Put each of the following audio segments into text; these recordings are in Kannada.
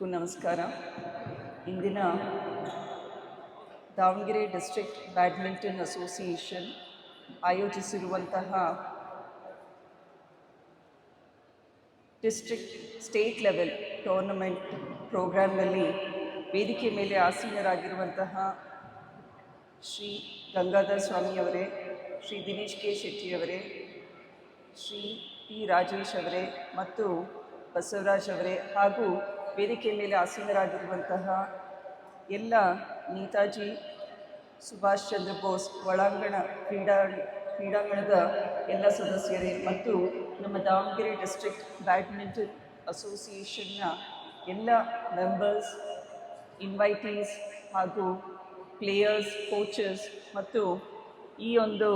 ಎಲ್ರಿಗೂ ನಮಸ್ಕಾರ. ಇಂದಿನ ದಾವಣಗೆರೆ ಡಿಸ್ಟ್ರಿಕ್ಟ್ ಬ್ಯಾಡ್ಮಿಂಟನ್ ಅಸೋಸಿಯೇಷನ್ ಆಯೋಜಿಸಿರುವಂತಹ ಡಿಸ್ಟ್ರಿಕ್ಟ್ ಸ್ಟೇಟ್ ಲೆವೆಲ್ ಟೂರ್ನಮೆಂಟ್ ಪ್ರೋಗ್ರಾಮ್ನಲ್ಲಿ ವೇದಿಕೆ ಮೇಲೆ ಆಸೀನರಾಗಿರುವಂತಹ ಶ್ರೀ ಗಂಗಾಧರ್ ಸ್ವಾಮಿಯವರೇ, ಶ್ರೀ ದಿನೇಶ್ ಕೆ ಶೆಟ್ಟಿಯವರೇ, ಶ್ರೀ ಪಿ ರಾಜೇಶ್ ಅವರೇ ಮತ್ತು ಬಸವರಾಜ್ ಅವರೇ ಹಾಗೂ ವೇದಿಕೆ ಮೇಲೆ ಆಸೀನರಾಗಿರುವಂತಹ ಎಲ್ಲ ನೇತಾಜಿ ಸುಭಾಷ್ ಚಂದ್ರ ಬೋಸ್, ಒಳಾಂಗಣ ಕ್ರೀಡಾ ಕ್ರೀಡಾಂಗಣದ ಎಲ್ಲ ಸದಸ್ಯರೇ ಮತ್ತು ನಮ್ಮ ದಾವಣಗೆರೆ ಡಿಸ್ಟ್ರಿಕ್ಟ್ ಬ್ಯಾಡ್ಮಿಂಟನ್ ಅಸೋಸಿಯೇಷನ್ನ ಎಲ್ಲ ಮೆಂಬರ್ಸ್, ಇನ್ವೈಟೀಸ್ ಹಾಗೂ ಪ್ಲೇಯರ್ಸ್, ಕೋಚಸ್ ಮತ್ತು ಈ ಒಂದು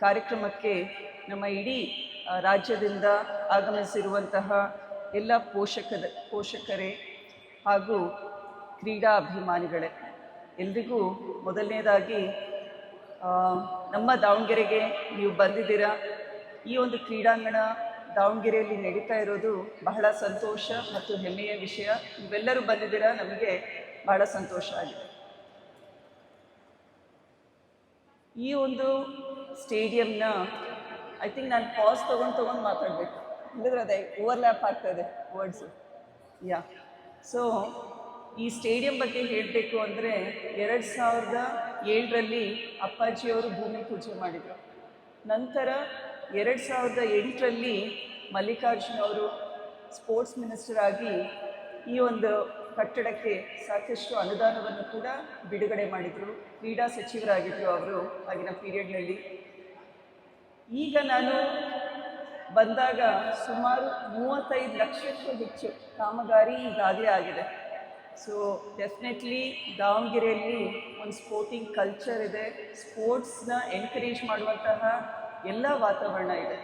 ಕಾರ್ಯಕ್ರಮಕ್ಕೆ ನಮ್ಮ ಇಡೀ ರಾಜ್ಯದಿಂದ ಆಗಮಿಸಿರುವಂತಹ ಎಲ್ಲ ಪೋಷಕದ, ಪೋಷಕರೇ ಹಾಗೂ ಕ್ರೀಡಾ ಅಭಿಮಾನಿಗಳೇ, ಎಲ್ರಿಗೂ ಮೊದಲನೇದಾಗಿ ನಮ್ಮ ದಾವಣಗೆರೆಗೆ ನೀವು ಬಂದಿದ್ದೀರಾ? ಈ ಒಂದು ಕ್ರೀಡಾಂಗಣ ದಾವಣಗೆರೆಯಲ್ಲಿ ನಡೀತಾ ಇರೋದು ಬಹಳ ಸಂತೋಷ ಮತ್ತು ಹೆಮ್ಮೆಯ ವಿಷಯ. ನೀವೆಲ್ಲರೂ ಬಂದಿದ್ದೀರಾ? ನಮಗೆ ಬಹಳ ಸಂತೋಷ ಆಗಿದೆ. ಈ ಒಂದು ಸ್ಟೇಡಿಯಂನ, ಐ ಥಿಂಕ್ ನಾನು ಪಾಸ್ ತೊಗೊಂಡು ತೊಗೊಂಡು ಮಾತಾಡಬೇಕು. ಇಲ್ಲದ್ರೆ ಅದೇ ಓವರ್ಲ್ಯಾಪ್ ಆಗ್ತದೆ ವರ್ಡ್ಸು ಯಾ ಸೊ ಈ ಸ್ಟೇಡಿಯಂ ಬಗ್ಗೆ ಹೇಳಬೇಕು ಅಂದರೆ ಎರಡು ಸಾವಿರದ ಏಳರಲ್ಲಿ ಅಪ್ಪಾಜಿಯವರು ಭೂಮಿ ಪೂಜೆ ಮಾಡಿದರು. ನಂತರ ಎರಡು ಸಾವಿರದ ಎಂಟರಲ್ಲಿ ಮಲ್ಲಿಕಾರ್ಜುನ್ ಅವರು ಸ್ಪೋರ್ಟ್ಸ್ ಮಿನಿಸ್ಟರ್ ಆಗಿ ಈ ಒಂದು ಕಟ್ಟಡಕ್ಕೆ ಸಾಕಷ್ಟು ಅನುದಾನವನ್ನು ಕೂಡ ಬಿಡುಗಡೆ ಮಾಡಿದರು. ಕ್ರೀಡಾ ಸಚಿವರಾಗಿದ್ದರು ಅವರು ಆಗಿನ ಪೀರಿಯಡ್ನಲ್ಲಿ ಈಗ ನಾನು ಬಂದಾಗ ಸುಮಾರು ಮೂವತ್ತೈದು ಲಕ್ಷಕ್ಕೂ ಹೆಚ್ಚು ಕಾಮಗಾರಿ ಈಗಾಗಲೇ ಆಗಿದೆ. ಸೊ ಡೆಫಿನೆಟ್ಲಿ ದಾವಣಗೆರೆಯಲ್ಲಿ ಒಂದು ಸ್ಪೋರ್ಟಿಂಗ್ ಕಲ್ಚರ್ ಇದೆ. ಸ್ಪೋರ್ಟ್ಸ್ನ ಎನ್ಕರೇಜ್ ಮಾಡುವಂತಹ ಎಲ್ಲ ವಾತಾವರಣ ಇದೆ.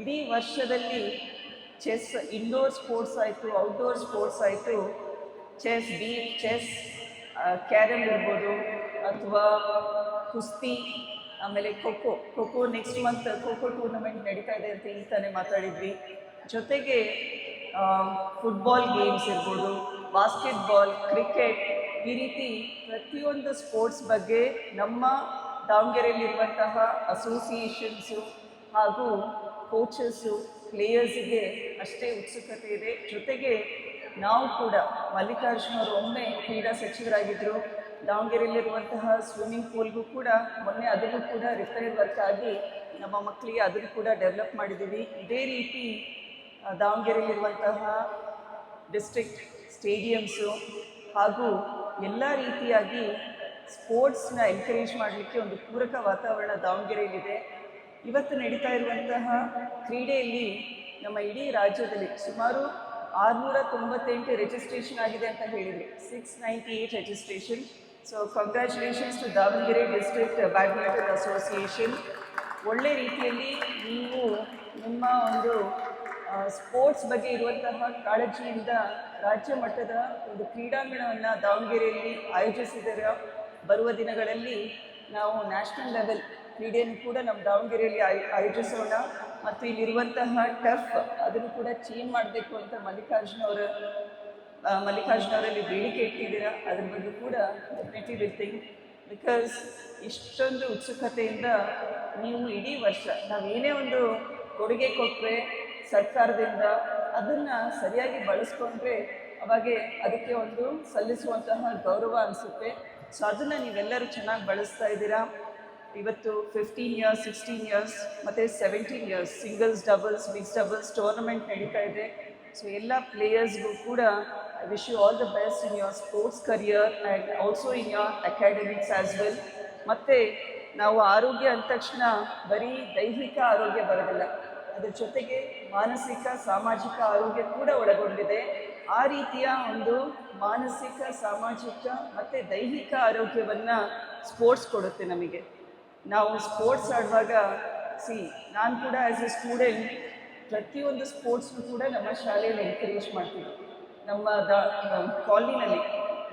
ಇಡೀ ವರ್ಷದಲ್ಲಿ ಚೆಸ್ ಇಂಡೋರ್ ಸ್ಪೋರ್ಟ್ಸ್ ಆಯಿತು ಔಟ್ಡೋರ್ ಸ್ಪೋರ್ಟ್ಸ್ ಆಯಿತು. ಚೆಸ್ ಬೀಟ್ ಚೆಸ್ ಕ್ಯಾರಮ್ ಇರ್ಬೋದು ಅಥವಾ ಕುಸ್ತಿ ಆಮೇಲೆ kho kho kho kho next month kho kho tournament ನಡೀತಾ ಇದೆ ಅಂತ ಈಗ ತಾನೇ ಮಾತಾಡಿದ್ವಿ. ಜೊತೆಗೆ ಫುಟ್ಬಾಲ್ ಗೇಮ್ಸ್ ಇರ್ಬೋದು ಬಾಸ್ಕೆಟ್ಬಾಲ್ ಕ್ರಿಕೆಟ್ ಈ ರೀತಿ ಪ್ರತಿಯೊಂದು ಸ್ಪೋರ್ಟ್ಸ್ ಬಗ್ಗೆ ನಮ್ಮ ದಾವಣಗೆರೆಯಲ್ಲಿರುವಂತಹ ಅಸೋಸಿಯೇಷನ್ಸು ಹಾಗೂ ಕೋಚಸ್ಸು ಪ್ಲೇಯರ್ಸಿಗೆ ಅಷ್ಟೇ ಉತ್ಸುಕತೆ ಇದೆ. ಜೊತೆಗೆ ನಾವು ಕೂಡ ಮಲ್ಲಿಕಾರ್ಜುನವರು ಒಮ್ಮೆ ಕ್ರೀಡಾ ಸಚಿವರಾಗಿದ್ದರು ದಾವಣಗೆರೆಯಲ್ಲಿರುವಂತಹ ಸ್ವಿಮ್ಮಿಂಗ್ ಪೂಲ್ಗೂ ಕೂಡ ಮೊನ್ನೆ ಅದನ್ನು ಕೂಡ ರಿಪೇರ್ ವರ್ಕ್ ಆಗಿ ನಮ್ಮ ಮಕ್ಕಳಿಗೆ ಅದನ್ನು ಕೂಡ ಡೆವಲಪ್ ಮಾಡಿದ್ದೀವಿ. ಇದೇ ರೀತಿ ದಾವಣಗೆರೆಯಲ್ಲಿರುವಂತಹ ಡಿಸ್ಟ್ರಿಕ್ಟ್ ಸ್ಟೇಡಿಯಮ್ಸು ಹಾಗೂ ಎಲ್ಲ ರೀತಿಯಾಗಿ ಸ್ಪೋರ್ಟ್ಸ್ನ ಎನ್ಕರೇಜ್ ಮಾಡಲಿಕ್ಕೆ ಒಂದು ಪೂರಕ ವಾತಾವರಣ ದಾವಣಗೆರೆಯಲ್ಲಿದೆ. ಇವತ್ತು ನಡೀತಾ ಇರುವಂತಹ ಕ್ರೀಡೆಯಲ್ಲಿ ನಮ್ಮ ಇಡೀ ರಾಜ್ಯದಲ್ಲಿ ಸುಮಾರು ಆರುನೂರ ತೊಂಬತ್ತೆಂಟು ರಿಜಿಸ್ಟ್ರೇಷನ್ ಆಗಿದೆ ಅಂತ ಹೇಳಿದ್ವಿ six ninety eight registration so congratulations to Davanagere district badminton association ಒಳ್ಳೆ ರೀತಿಯಲ್ಲಿ ನೀವು ನಿಮ್ಮ ಒಂದು ಸ್ಪೋರ್ಟ್ಸ್ ಬಗ್ಗೆ ಇರುವಂತಹ ಕಾಳಜಿಯಿಂದ ರಾಜ್ಯ ಮಟ್ಟದ ಒಂದು ಕ್ರೀಡಾಂಗಣವನ್ನು ದಾವಣಗೆರೆಯಲ್ಲಿ ಆಯೋಜಿಸಿದರ, ಬರುವ ದಿನಗಳಲ್ಲಿ ನಾವು ನ್ಯಾಷನಲ್ ಲೆವೆಲ್ ಕ್ರೀಡೆಯನ್ನು ಕೂಡ ನಮ್ಮ ದಾವಣಗೆರೆಯಲ್ಲಿ ಆಯೋ, ಆಯೋಜಿಸೋಣ. ಮತ್ತು ಇಲ್ಲಿರುವಂತಹ ಟಫ್ ಅದನ್ನು ಕೂಡ ಚೇಂಜ್ ಮಾಡಬೇಕು ಅಂತ ಮಲ್ಲಿಕಾರ್ಜುನ ಅವರ ಆ, ಮಲ್ಲಿಕಾರ್ಜುನ ಅವರಲ್ಲಿ ಬೇಡಿಕೆ ಇಟ್ಟಿದ್ದೀರಾ? ಅದ್ರ ಬಗ್ಗೆ ಕೂಡ ಡೆಫಿನೆಟ್ಲಿ ವಿಲ್ ಥಿಂಕ್ ಬಿಕಾಸ್ ಇಷ್ಟೊಂದು ಉತ್ಸುಕತೆಯಿಂದ ನೀವು ಇಡೀ ವರ್ಷ ನಾವೇನೇ ಒಂದು ಕೊಡುಗೆ ಕೊಟ್ಟರೆ ಸರ್ಕಾರದಿಂದ ಅದನ್ನು ಸರಿಯಾಗಿ ಬಳಸ್ಕೊಂಡ್ರೆ ಅವಾಗೆ ಅದಕ್ಕೆ ಒಂದು ಸಲ್ಲಿಸುವಂತಹ ಗೌರವ ಅನಿಸುತ್ತೆ. ಸೊ ಅದನ್ನು ನೀವೆಲ್ಲರೂ ಚೆನ್ನಾಗಿ ಬಳಸ್ತಾ ಇದ್ದೀರಾ? ಇವತ್ತು ಫಿಫ್ಟೀನ್ ಇಯರ್ಸ್ ಸಿಕ್ಸ್ಟೀನ್ ಇಯರ್ಸ್ ಮತ್ತು seventeen years singles doubles mix doubles tournament ನಡೀತಾ ಇದೆ. ಸೊ ಎಲ್ಲ ಪ್ಲೇಯರ್ಸ್ಗೂ ಕೂಡ I wish you all the best in your sports career and also in your academics as well ಮತ್ತು ನಾವು ಆರೋಗ್ಯ ಅಂದ ತಕ್ಷಣ ಬರೀ ದೈಹಿಕ ಆರೋಗ್ಯ ಬರೋದಿಲ್ಲ. ಅದರ ಜೊತೆಗೆ ಮಾನಸಿಕ, ಸಾಮಾಜಿಕ ಆರೋಗ್ಯ ಕೂಡ ಒಳಗೊಂಡಿದೆ. ಆ ರೀತಿಯ ಒಂದು ಮಾನಸಿಕ, ಸಾಮಾಜಿಕ ಮತ್ತು ದೈಹಿಕ ಆರೋಗ್ಯವನ್ನು ಸ್ಪೋರ್ಟ್ಸ್ ಕೊಡುತ್ತೆ ನಮಗೆ. ನಾವು ಸ್ಪೋರ್ಟ್ಸ್ ಆಡುವಾಗ ಸಿ ನಾನು ಕೂಡ ಆ್ಯಸ್ ಎ ಸ್ಟೂಡೆಂಟ್ ಪ್ರತಿಯೊಂದು ಸ್ಪೋರ್ಟ್ಸ್ನು ಕೂಡ ನಮ್ಮ ಶಾಲೆಯಲ್ಲಿ ಎನ್ಕರೇಜ್ ಮಾಡ್ತೀವಿ. ನಮ್ಮ ದ ಕಾಲನಿನಲ್ಲಿ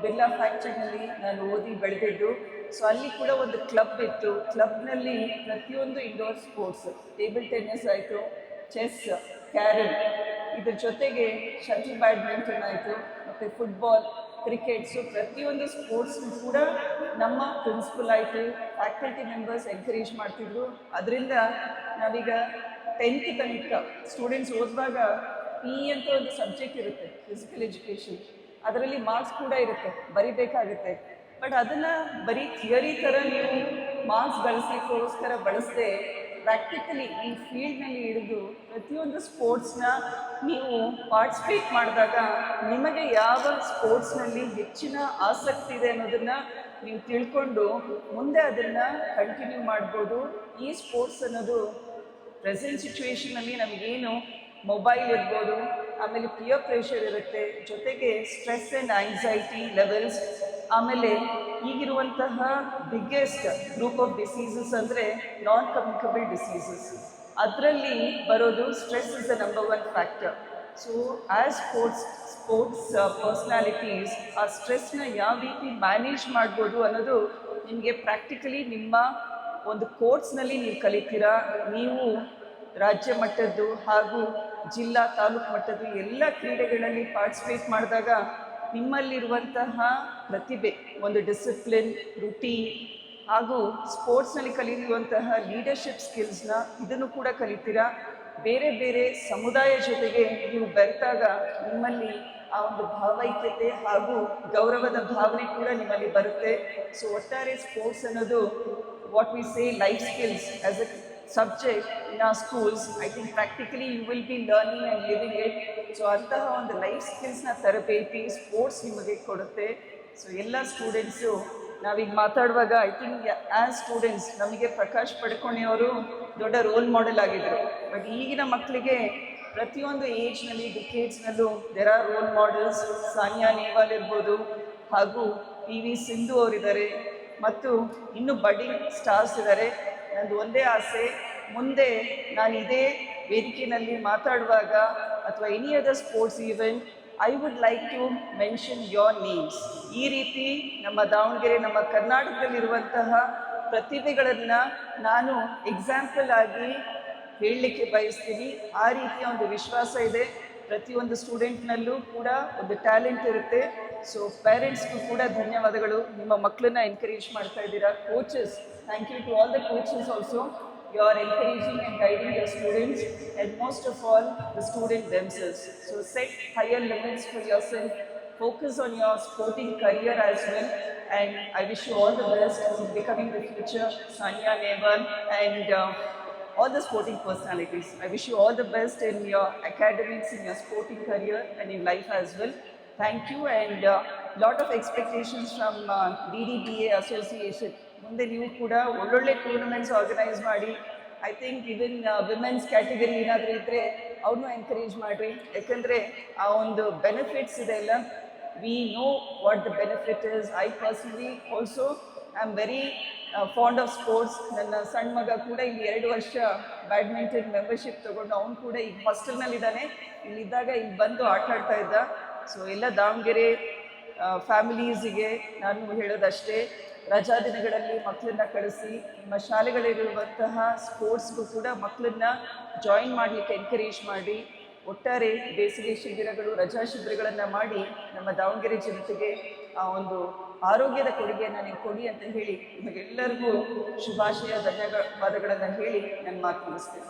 ಬಿರ್ಲಾ ಫ್ಯಾಕ್ಟ್ರಿನಲ್ಲಿ ನಾನು ಓದಿ ಬೆಳೆದಿದ್ದು ಸೊ ಅಲ್ಲಿ ಕೂಡ ಒಂದು ಕ್ಲಬ್ ಇತ್ತು. ಕ್ಲಬ್ನಲ್ಲಿ ಪ್ರತಿಯೊಂದು ಇಂಡೋರ್ ಸ್ಪೋರ್ಟ್ಸ್ ಟೇಬಲ್ ಟೆನ್ನಿಸ್ ಆಯಿತು ಚೆಸ್ ಕ್ಯಾರಮ್ ಇದ್ರ ಜೊತೆಗೆ ಶಟಲ್ ಬ್ಯಾಡ್ಮಿಂಟನ್ ಆಯಿತು, ಮತ್ತು ಫುಟ್ಬಾಲ್ ಕ್ರಿಕೆಟ್ಸು ಪ್ರತಿಯೊಂದು ಸ್ಪೋರ್ಟ್ಸ್ ಕೂಡ ನಮ್ಮ ಪ್ರಿನ್ಸಿಪಲ್ ಆಯಿತು ಫ್ಯಾಕಲ್ಟಿ ಮೆಂಬರ್ಸ್ ಎನ್ಕರೇಜ್ ಮಾಡ್ತಿದ್ರು. ಅದರಿಂದ ನಾವೀಗ ಟೆಂತ್ ತನಕ ಸ್ಟೂಡೆಂಟ್ಸ್ ಓದಿದಾಗ ಪಿ ಅಂತ ಒಂದು ಸಬ್ಜೆಕ್ಟ್ ಇರುತ್ತೆ ಫಿಸಿಕಲ್ ಎಜುಕೇಷನ್ ಅದರಲ್ಲಿ ಮಾರ್ಕ್ಸ್ ಕೂಡ ಇರುತ್ತೆ, ಬರಿಬೇಕಾಗುತ್ತೆ. ಬಟ್ ಅದನ್ನು ಬರೀ ಥಿಯರಿ ಥರ ನೀವು ಮಾರ್ಕ್ಸ್ ಗಳಿಸ್ಲಿಕ್ಕೋಸ್ಕರ ಬಳಸದೆ ಪ್ರಾಕ್ಟಿಕಲಿ ಈ ಫೀಲ್ಡ್ನಲ್ಲಿ ಹಿಡಿದು ಪ್ರತಿಯೊಂದು ಸ್ಪೋರ್ಟ್ಸ್ನ ನೀವು ಪಾರ್ಟಿಸಿಪೇಟ್ ಮಾಡಿದಾಗ ನಿಮಗೆ ಯಾವ ಸ್ಪೋರ್ಟ್ಸ್ನಲ್ಲಿ ಹೆಚ್ಚಿನ ಆಸಕ್ತಿ ಇದೆ ಅನ್ನೋದನ್ನು ನೀವು ತಿಳ್ಕೊಂಡು ಮುಂದೆ ಅದನ್ನು ಕಂಟಿನ್ಯೂ ಮಾಡ್ಬೋದು. ಈ ಸ್ಪೋರ್ಟ್ಸ್ ಅನ್ನೋದು ಪ್ರೆಸೆಂಟ್ ಸಿಚುವೇಷನಲ್ಲಿ ನಮಗೇನು ಮೊಬೈಲ್ ಇರ್ಬೋದು, ಆಮೇಲೆ ಪಿಯರ್ ಪ್ರೆಷರ್ ಇರುತ್ತೆ, ಜೊತೆಗೆ ಸ್ಟ್ರೆಸ್ ಆ್ಯಂಡ್ ಆಂಗ್ಸೈಟಿ ಲೆವೆಲ್ಸ್ ಆಮೇಲೆ ಈಗಿರುವಂತಹ ಬಿಗ್ಗೆಸ್ಟ್ ಗ್ರೂಪ್ ಆಫ್ ಡಿಸೀಸಸ್ ಅಂದರೆ ನಾನ್ ಕಮ್ಯುನಿಕಬಲ್ ಡಿಸೀಸಸ್ ಅದರಲ್ಲಿ ಬರೋದು stress is the number one factor so as sports sports personalities ಆ ಸ್ಟ್ರೆಸ್ನ ಯಾವ ರೀತಿ ಮ್ಯಾನೇಜ್ ಮಾಡ್ಬೋದು ಅನ್ನೋದು ನಿಮಗೆ ಪ್ರಾಕ್ಟಿಕಲಿ ನಿಮ್ಮ ಒಂದು ಕೋರ್ಸ್ನಲ್ಲಿ ನೀವು ಕಲಿತೀರಾ? ನೀವು ರಾಜ್ಯ ಮಟ್ಟದ್ದು ಹಾಗೂ ಜಿಲ್ಲಾ ತಾಲೂಕು ಮಟ್ಟದ್ದು ಎಲ್ಲ ಕ್ರೀಡೆಗಳಲ್ಲಿ ಪಾರ್ಟಿಸಿಪೇಟ್ ಮಾಡಿದಾಗ ನಿಮ್ಮಲ್ಲಿರುವಂತಹ ಪ್ರತಿಭೆ, ಒಂದು ಡಿಸಿಪ್ಲಿನ್ ರುಟೀನ್ ಹಾಗೂ ಸ್ಪೋರ್ಟ್ಸ್ನಲ್ಲಿ ಕಲಿಯುವಂತಹ ಲೀಡರ್ಶಿಪ್ ಸ್ಕಿಲ್ಸ್ನ ಇದನ್ನು ಕೂಡ ಕಲಿತೀರಾ? ಬೇರೆ ಬೇರೆ ಸಮುದಾಯ ಜೊತೆಗೆ ನೀವು ಬೆರೆತಾಗ ನಿಮ್ಮಲ್ಲಿ ಆ ಒಂದು ಭಾವೈಕ್ಯತೆ ಹಾಗೂ ಗೌರವದ ಭಾವನೆ ಕೂಡ ನಿಮ್ಮಲ್ಲಿ ಬರುತ್ತೆ. ಸೊ ಒಟ್ಟಾರೆ ಸ್ಪೋರ್ಟ್ಸ್ ಅನ್ನೋದು what we say life skills as a subject in our schools, I think practically you will be learning and living it. So ಅಂತಹ ಒಂದು ಲೈಫ್ ಸ್ಕಿಲ್ಸ್ನ ತರಬೇತಿ ಸ್ಪೋರ್ಟ್ಸ್ ನಿಮಗೆ ಕೊಡುತ್ತೆ. ಸೊ ಎಲ್ಲ ಸ್ಟೂಡೆಂಟ್ಸು ನಾವೀಗ ಮಾತಾಡುವಾಗ ಐ ಥಿಂಕ್ ಆ್ಯಸ್ ಸ್ಟೂಡೆಂಟ್ಸ್ ನಮಗೆ ಪ್ರಕಾಶ್ ಪಡ್ಕೋಣಿಯವರು ದೊಡ್ಡ ರೋಲ್ ಮಾಡೆಲ್ ಆಗಿದ್ದರು ಬಟ್ ಈಗಿನ ಮಕ್ಕಳಿಗೆ ಪ್ರತಿಯೊಂದು ಏಜ್ನಲ್ಲಿ ಡಿಕೇಜ್ನಲ್ಲೂ there are role models Saniya Nehwal ಇರ್ಬೋದು ಹಾಗೂ ಪಿ ವಿ ಸಿಂಧು ಅವರಿದ್ದಾರೆ. ಮತ್ತು ಇನ್ನು ಬಡ್ಡಿಂಗ್ ಸ್ಟಾರ್ಸ್ ಇದ್ದಾರೆ ನಂದು ಒಂದೇ ಆಸೆ. ಮುಂದೆ ನಾನು ಇದೇ ವೇದಿಕೆಯಲ್ಲಿ ಮಾತಾಡುವಾಗ ಅಥವಾ any other sports event I would like to mention your names ಈ ರೀತಿ ನಮ್ಮ ದಾವಣಗೆರೆ, ನಮ್ಮ ಕರ್ನಾಟಕದಲ್ಲಿರುವಂತಹ ಪ್ರತಿಭೆಗಳನ್ನು ನಾನು ಎಕ್ಸಾಂಪಲ್ ಆಗಿ ಹೇಳಲಿಕ್ಕೆ ಬಯಸ್ತೀನಿ. ಆ ರೀತಿಯ ಒಂದು ವಿಶ್ವಾಸ ಇದೆ. ಪ್ರತಿಯೊಂದು ಸ್ಟೂಡೆಂಟ್ನಲ್ಲೂ ಕೂಡ ಒಂದು ಟ್ಯಾಲೆಂಟ್ ಇರುತ್ತೆ. ಸೊ ಪೇರೆಂಟ್ಸ್ಗೂ ಕೂಡ ಧನ್ಯವಾದಗಳು ನಿಮ್ಮ ಮಕ್ಕಳನ್ನ ಎನ್ಕರೇಜ್ ಮಾಡ್ತಾ ಇದ್ದೀರಾ coaches thank you to all the coaches also you are encouraging and guiding your students and most of all the student themselves so set higher limits for yourself focus on your sporting career as well. And I wish you all the best in becoming the future Sanya Neval and uh, all the sporting personalities. I wish you all the best in your academics, in your sporting career, and in life as well. Thank and lot of expectations from D D B A association ಮುಂದೆ ನೀವು ಕೂಡ ಒಳ್ಳೊಳ್ಳೆ ಟೂರ್ನಮೆಂಟ್ಸ್ ಆರ್ಗನೈಸ್ ಮಾಡಿ. I think even women's category ಏನಾದರೂ ಇದ್ದರೆ ಅವ್ರನ್ನೂ ಎನ್ಕರೇಜ್ ಮಾಡಿರಿ. ಯಾಕಂದರೆ ಆ ಒಂದು ಬೆನಿಫಿಟ್ಸ್ ಇದೆ ಅಲ್ಲ. We know what the benefit is I personally also I am very fond of sports ನನ್ನ ಸಣ್ಣ ಮಗ ಕೂಡ ಇಲ್ಲಿ ಎರಡು ವರ್ಷ ಬ್ಯಾಡ್ಮಿಂಟನ್ ಮೆಂಬರ್ಶಿಪ್ ತೊಗೊಂಡು ಅವನು ಕೂಡ ಈಗ ಹಾಸ್ಟೆಲ್ನಲ್ಲಿದ್ದಾನೆ ಇಲ್ಲಿದ್ದಾಗ ಇಲ್ಲಿ ಬಂದು ಆಟ ಆಡ್ತಾ ಇದ್ದ. ಸೊ ಎಲ್ಲ ದಾವಣಗೆರೆ ಫ್ಯಾಮಿಲೀಸಿಗೆ ನಾನು ಹೇಳೋದಷ್ಟೇ, ರಜಾ ದಿನಗಳಲ್ಲಿ ಮಕ್ಕಳನ್ನ ಕಳಿಸಿ ನಿಮ್ಮ ಶಾಲೆಗಳಿರುವಂತಹ ಸ್ಪೋರ್ಟ್ಸ್ಗೂ ಕೂಡ ಮಕ್ಕಳನ್ನ ಜಾಯಿನ್ ಮಾಡಲಿಕ್ಕೆ ಎನ್ಕರೇಜ್ ಮಾಡಿ, ಒಟ್ಟಾರೆ ಬೇಸಿಗೆ ಶಿಬಿರಗಳು, ರಜಾ ಶಿಬಿರಗಳನ್ನು ಮಾಡಿ ನಮ್ಮ ದಾವಣಗೆರೆ ಜನತೆಗೆ ಆ ಒಂದು ಆರೋಗ್ಯದ ಕೊಡುಗೆಯನ್ನು ನೀವು ಕೊಡಿ ಅಂತ ಹೇಳಿ ನಿಮಗೆಲ್ಲರಿಗೂ ಶುಭಾಶಯ ಧನ್ಯವಾದಗಳನ್ನು ಹೇಳಿ ನನ್ನ ಮಾತು ಮುಗಿಸ್ತೇನೆ.